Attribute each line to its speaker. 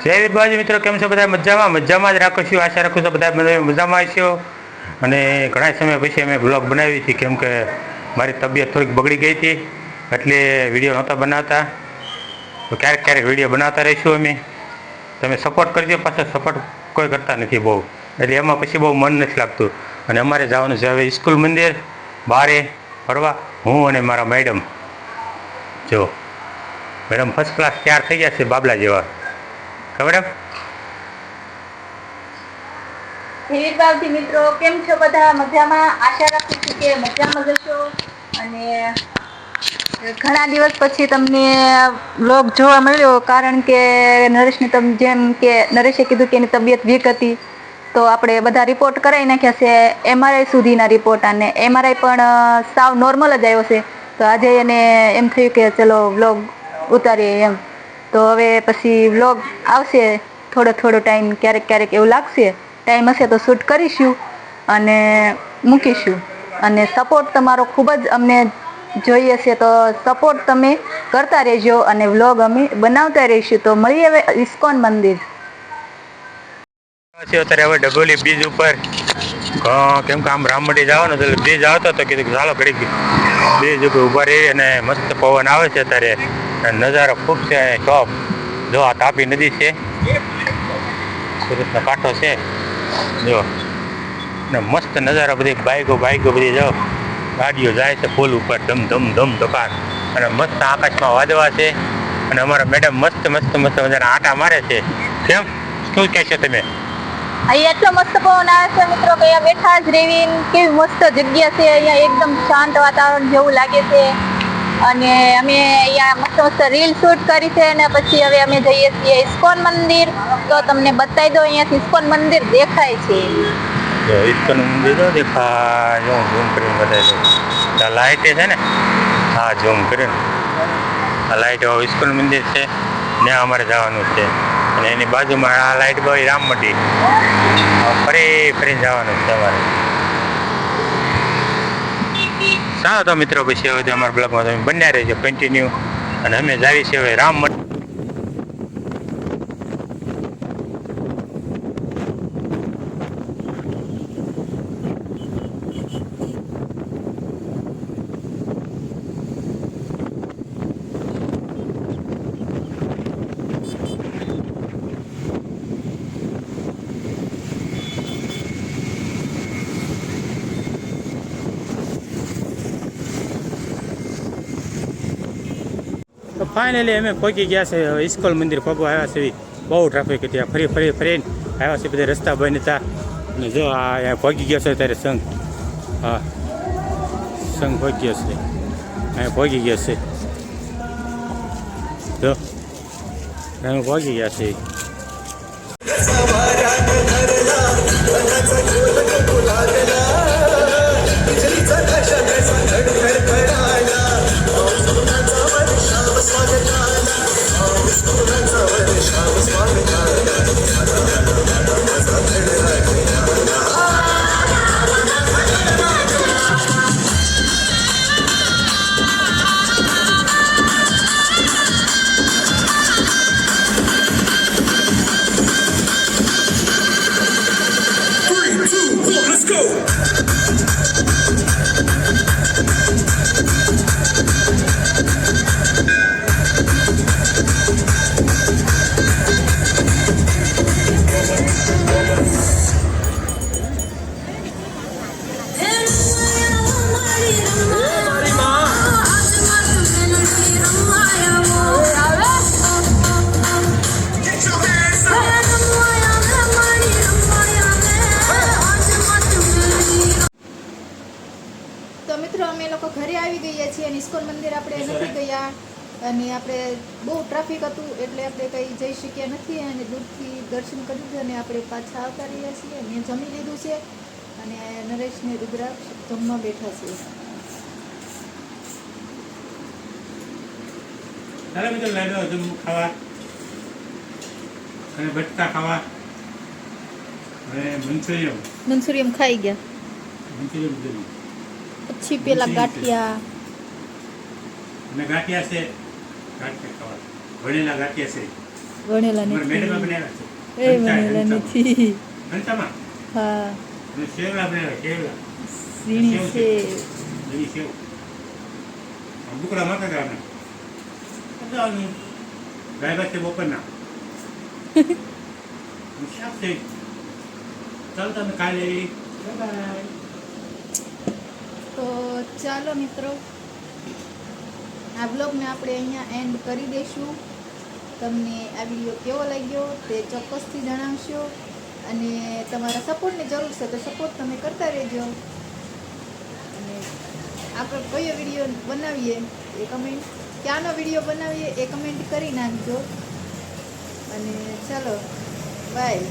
Speaker 1: જય વીર મિત્રો, કેમ છો બધા? મજામાં? મજામાં જ રાખો છું? આશા રાખું છું બધા મજામાં હશો અને ઘણા સમય પછી અમે બ્લોગ બનાવી હતી, કેમ કે મારી તબિયત થોડીક બગડી ગઈ હતી, એટલે વીડિયો નહોતા બનાવતા. તો ક્યારેક ક્યારેક વીડિયો બનાવતા રહીશું અમે. તમે સપોર્ટ કરજો, પાછો સપોર્ટ કોઈ કરતા નથી બહુ. એટલે એમાં પછી બહુ મન નથી લાગતું. અને અમારે જવાનું છે હવે સ્કૂલ મંદિર, બારે ફરવા. હું અને મારા મેડમ જો મેડમ ફર્સ્ટ ક્લાસ તૈયાર થઈ ગયા છે, બાબલા જેવા. ખબર
Speaker 2: અને ઘણા દિવસ પછી તમને વ્લોગ જોવા મળ્યો, કારણ કે નરેશને તમે, જેમ કે નરેશે કીધું કે એની તબિયત વીક હતી, તો આપણે બધા રિપોર્ટ કરાવી નાખ્યા છે એમઆરઆઈ સુધીના રિપોર્ટ અને એમઆરઆઈ પણ સાવ નોર્મલ જ આવ્યો છે. તો આજે એને એમ થયું કે ચલો વ્લોગ ઉતારીએ એમ. તો હવે પછી વ્લોગ આવશે. થોડો થોડો ટાઈમ ક્યારેક ક્યારેક એવું લાગશે. ટાઈમ હશે તો શૂટ કરીશું અને મૂકીશું. અને સપોર્ટ તમારો ખૂબ જ અમને જોઈએ છે તો સપોર્ટ તમે કરતા રહેજો અને વ્લોગ અમે બનાવતા રહીશું. તો મળીએ હવે ઇસ્કોન મંદિર.
Speaker 1: અત્યારે હવે ડભોલી બ્રિજ ઉપર. કેમ કે આમ રામમટી જવાનું એટલે બીજ આવતો તો કીધું ચાલો ઘડી બ્રિજ ઉપર ઊભા રહી અને મસ્ત પવન આવે છે અત્યારે. નજારો ખૂબ છે. અહીંયા શોપ જો આ તાપી નદી છે, સુરતનો કાંઠો છે. જો. ને મસ્ત નજારો બધી બાઈકો બાઈકો બધી જો. ગાડીઓ જાય છે પુલ ઉપર, ધમ ધમ ધમ દુકાન અને મસ્ત આકાશમાં વાદવા છે. અને અમારા મેડમ મસ્ત મસ્ત મસ્ત મજાના આટા મારે છે. કેમ? શું કહેશો તમે?
Speaker 2: અહીંયા એટલો મસ્ત પવન આવે છે મિત્રો કે અહીંયા બેઠા જ રેવી કેવી મસ્ત જગ્યા છે. અહીંયા એકદમ શાંત વાતાવરણ જેવું લાગે છે. અને અમે અહીંયા મસ્ત મસ્ત રીલ શૂટ કરી છે અને પછી હવે અમે જઈએ છીએ ઇસ્કોન મંદિર. તો તમને બતાવી દો અહીંયાથી ઇસ્કોન મંદિર દેખાય છે.
Speaker 1: જો, ઇસ્કોન મંદિર તો દેખાય. જો, ઝૂમ કરીને બતાવી દો લાઇટ છે ને? હા, ઝૂમ કરીને. આ લાઇટ ઇસ્કોન મંદિર છે. ને અમારે જવાનું છે. અને એની બાજુમાં આ લાઇટ ભાઈ રામ મંદિર ફરી ફરી જવાનું છે અમારે. ચાલો તો મિત્રો, પછી હવે અમારા બ્લોગમાં તમે બન્યા રહેજો કન્ટિન્યુ અને અમે જાવી છીએ હવે, રામ ફાઇનલી અમે પહોંચી ગયા છે. ઇસ્કોલ મંદિર પગવા આવ્યા છે. બહુ ટ્રાફિક હતી. ફરી ફરી, ફરીને આવ્યા છે. બધા રસ્તા બંધ હતા. અને જો આ પહોંચી ગયો છે ત્યારે સંઘ. હા. સંઘ પહોંચી ગયો છે. અહીંયા પહોંચી ગયો છે. જો, અમે પહોંચી ગયા છે
Speaker 3: go.
Speaker 2: તો મિત્રો અમે લોકો ઘરે આવી ગયા છીએ અને ઇસ્કોન મંદિર આપણે નથી ગયા. અને આપણે બહુ ટ્રાફિક હતું એટલે આપણે કંઈ જઈ શક્યા નથી અને દૂરથી દર્શન કર્યું છે અને આપણે પાછા આવતા રહ્યા છીએ. મેં જમી લીધું છે. અને નરેશ ને રુદ્રાક્ષ જમવા બેઠા છે.
Speaker 1: મિત્રો ખાવા. અને ખાવા. અને મંચુરિયમ
Speaker 2: મંચુરિયમ ખાઈ ગયા.
Speaker 1: મંચુરિયમ
Speaker 2: પછી પેલા ગાંઠિયા
Speaker 1: અને ગાંઠિયા છે ગાંઠિયા ખાવા વણેલા ગાંઠિયા છે
Speaker 4: વણેલા
Speaker 1: અમારે મેડમ
Speaker 4: નથી
Speaker 1: બનાવ્યા છે
Speaker 4: એ વણેલા નથી
Speaker 1: હંસામાં?
Speaker 4: હા
Speaker 1: સેવલા બનાવ્યા, સેવલા.
Speaker 4: ઝીણી છે
Speaker 1: એની સેવ. આમ માતા માથે જવાના. બધાનું. ગાય ભાત છે બપોરના. શાક છે. ચાલ તમે કાલે બાય
Speaker 4: તો ચાલો મિત્રો, આ બ્લોગને આપણે અહીંયા એન્ડ કરી દઈશું. તમને આ વીડિયો કેવો લાગ્યો તે ચોક્કસથી જણાવશો. અને તમારા સપોર્ટની જરૂર છે તો સપોર્ટ તમે કરતા રહેજો. અને આપણે કયો વીડિયો બનાવીએ એ કમેન્ટ ક્યાંનો વીડિયો બનાવીએ એ કમેન્ટ કરી નાખજો. અને ચાલો બાય